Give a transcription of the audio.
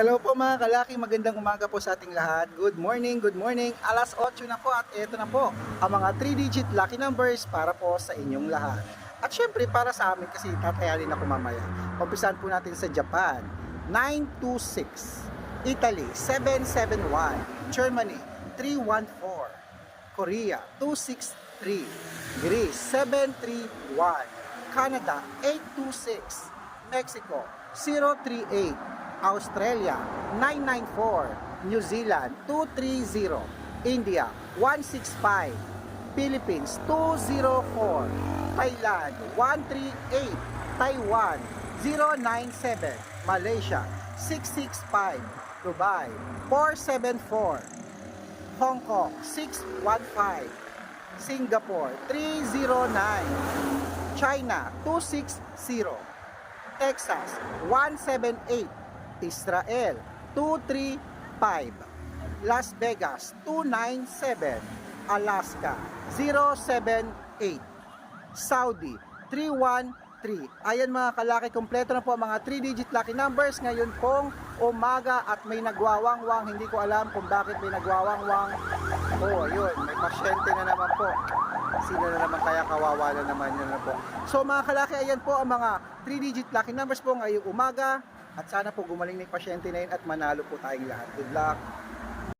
Hello po mga kalaki, magandang umaga po sa ating lahat. Good morning, good morning. Alas 8 na po at ito na po ang mga 3-digit lucky numbers para po sa inyong lahat. At syempre para sa amin kasi tatayarin ako mamaya. Umpisahan po natin sa Japan, 926. Italy, 771. Germany, 314. Korea, 263. Greece, 731. Canada, 826. Mexico, 038. Australia, 994. New Zealand, 230. India, 165. Philippines, 204. Thailand, 138. Taiwan, 097. Malaysia, 665. Dubai, 474. Hong Kong 615 Singapore 309 China 260 Texas 178 Israel 235 Las Vegas 297 Alaska 078 Saudi 313 Ayan mga kalaki, kompleto na po ang mga 3-digit lucky numbers ngayon pong umaga at may nagwawangwang. Hindi ko alam kung bakit may nagwawangwang. Oh, yun, may pasyente na naman po. Sino na naman kaya kawawa na naman yun na po. So mga kalaki, ayan po ang mga 3-digit lucky numbers po ngayong umaga. At sana po gumaling na yung pasyente na yun at manalo po tayong lahat. Good luck!